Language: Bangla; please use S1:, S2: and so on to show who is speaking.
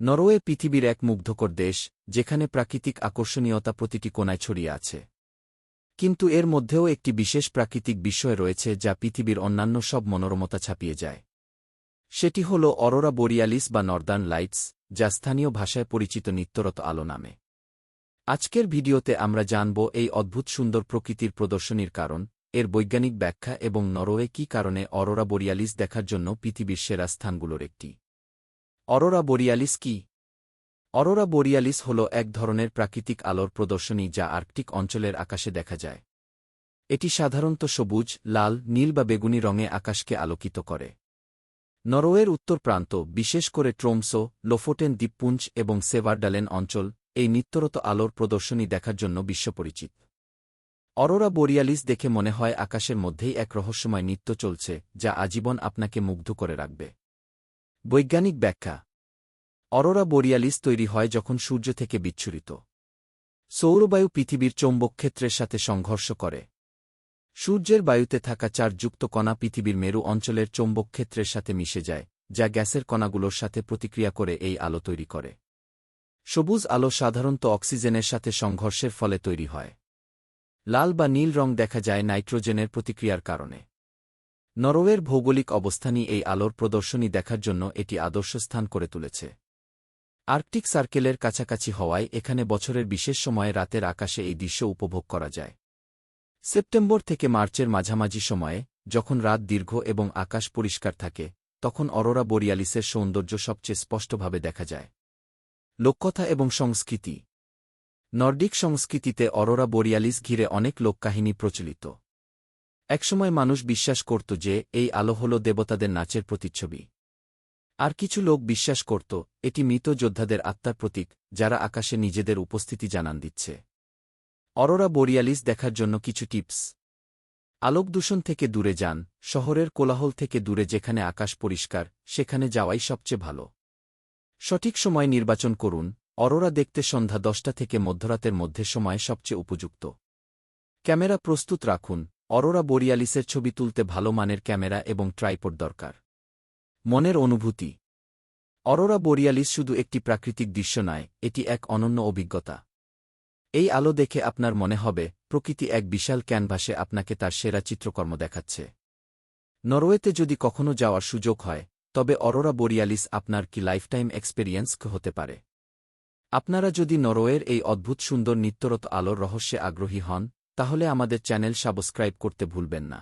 S1: নরওয়ে পৃথিবীর এক মুগ্ধকর দেশ, যেখানে প্রাকৃতিক আকর্ষণীয়তা প্রতিটি কোনায় ছড়িয়ে আছে। কিন্তু এর মধ্যেও একটি বিশেষ প্রাকৃতিক বিষয় রয়েছে যা পৃথিবীর অন্যান্য সব মনোরমতা ছাপিয়ে যায়। সেটি হল অরোরা বোরিয়ালিস বা নর্দার্ন লাইটস, যা স্থানীয় ভাষায় পরিচিত নিত্যরত আলো নামে। আজকের ভিডিওতে আমরা জানব এই অদ্ভুত সুন্দর প্রকৃতির প্রদর্শনীর কারণ, এর বৈজ্ঞানিক ব্যাখ্যা এবং নরওয়ে কী কারণে অরোরা বোরিয়ালিস দেখার জন্য পৃথিবীর সেরা স্থানগুলোর একটি। অরোরা বোরিয়ালিস কি? অরোরা বোরিয়ালিস হল এক ধরনের প্রাকৃতিক আলোর প্রদর্শনী যা আর্কটিক অঞ্চলের আকাশে দেখা যায়। এটি সাধারণত সবুজ, লাল, নীল বা বেগুনি রঙে আকাশকে আলোকিত করে। নরওয়ের উত্তর প্রান্ত, বিশেষ করে ট্রোমসো লোফোটেন দ্বীপপুঞ্জ এবং সেভারডালেন অঞ্চল, এই নিত্যরত আলোর প্রদর্শনী দেখার জন্য বিশ্বপরিচিত। অরোরা বোরিয়ালিস দেখে মনে হয় আকাশের মধ্যেই এক রহস্যময় নৃত্য চলছে, যা আজীবন আপনাকে মুগ্ধ করে রাখবে। বৈজ্ঞানিক ব্যাখ্যা। অরোরা বোরিয়ালিস তৈরি হয় যখন সূর্য থেকে বিচ্ছুরিত। সৌরবায়ু পৃথিবীর চৌম্বকক্ষেত্রের সাথে সংঘর্ষ করে। সূর্যের বায়ুতে থাকা চারযুক্ত কণা পৃথিবীর মেরু অঞ্চলের চৌম্বকক্ষেত্রের সাথে মিশে যায়, যা গ্যাসের কণাগুলোর সাথে প্রতিক্রিয়া করে এই আলো তৈরি করে। সবুজ আলো সাধারণত অক্সিজেনের সাথে সংঘর্ষের ফলে তৈরি হয়। লাল বা নীল রং দেখা যায় নাইট্রোজেনের প্রতিক্রিয়ার কারণে। নরওয়ের ভৌগোলিক অবস্থানই এই আলোর প্রদর্শনী দেখার জন্য এটি আদর্শ স্থান করে তুলেছে। আর্কটিক সার্কেলের কাছাকাছি হওয়ায় এখানে বছরের বিশেষ সময়ে রাতের আকাশে এই দৃশ্য উপভোগ করা যায়। সেপ্টেম্বর থেকে মার্চের মাঝামাঝি সময়ে, যখন রাত দীর্ঘ এবং আকাশ পরিষ্কার থাকে, তখন অরোরা বোরিয়ালিসের সৌন্দর্য সবচেয়ে স্পষ্টভাবে দেখা যায়। লোককথা এবং সংস্কৃতি। নর্ডিক সংস্কৃতিতে অরোরা বোরিয়ালিস ঘিরে অনেক লোককাহিনী প্রচলিত। একসময় মানুষ বিশ্বাস করত যে, এই আলো হল দেবতাদের নাচের প্রতিচ্ছবি। আর কিছু লোক বিশ্বাস করত, এটি মৃত যোদ্ধাদের আত্মার প্রতীক, যারা আকাশে নিজেদের উপস্থিতি জানান দিচ্ছে। অরোরা বোরিয়ালিস দেখার জন্য কিছু টিপস। আলোক দূষণ থেকে দূরে যান, শহরের কোলাহল থেকে দূরে যেখানে আকাশ পরিষ্কার, সেখানে যাওয়াই সবচেয়ে ভালো। সঠিক সময় নির্বাচন করুন, অরোরা দেখতে সন্ধ্যা দশটা থেকে মধ্যরাতের মধ্যে সময় সবচেয়ে উপযুক্ত। ক্যামেরা প্রস্তুত রাখুন অরোরা বোরিয়ালিসের ছবি তুলতে ভালো মানের ক্যামেরা এবং ট্রাইপড দরকার। মনের অনুভূতি। অরোরা বোরিয়ালিস শুধু একটি প্রাকৃতিক দৃশ্য নয়, এটি এক অনন্য অভিজ্ঞতা। এই আলো দেখে আপনার মনে হবে, প্রকৃতি এক বিশাল ক্যানভাসে আপনাকে তার সেরা চিত্রকর্ম দেখাচ্ছে। নরওয়েতে যদি কখনো যাওয়ার সুযোগ হয়, তবে অরোরা বোরিয়ালিস আপনার কি লাইফটাইম এক্সপেরিয়েন্স হতে পারে। আপনারা যদি নরওয়ের এই অদ্ভুত সুন্দর নিত্যরত আলোর রহস্যে আগ্রহী হন তাহলে আমাদের চ্যানেল সাবস্ক্রাইব করতে ভুলবেন না।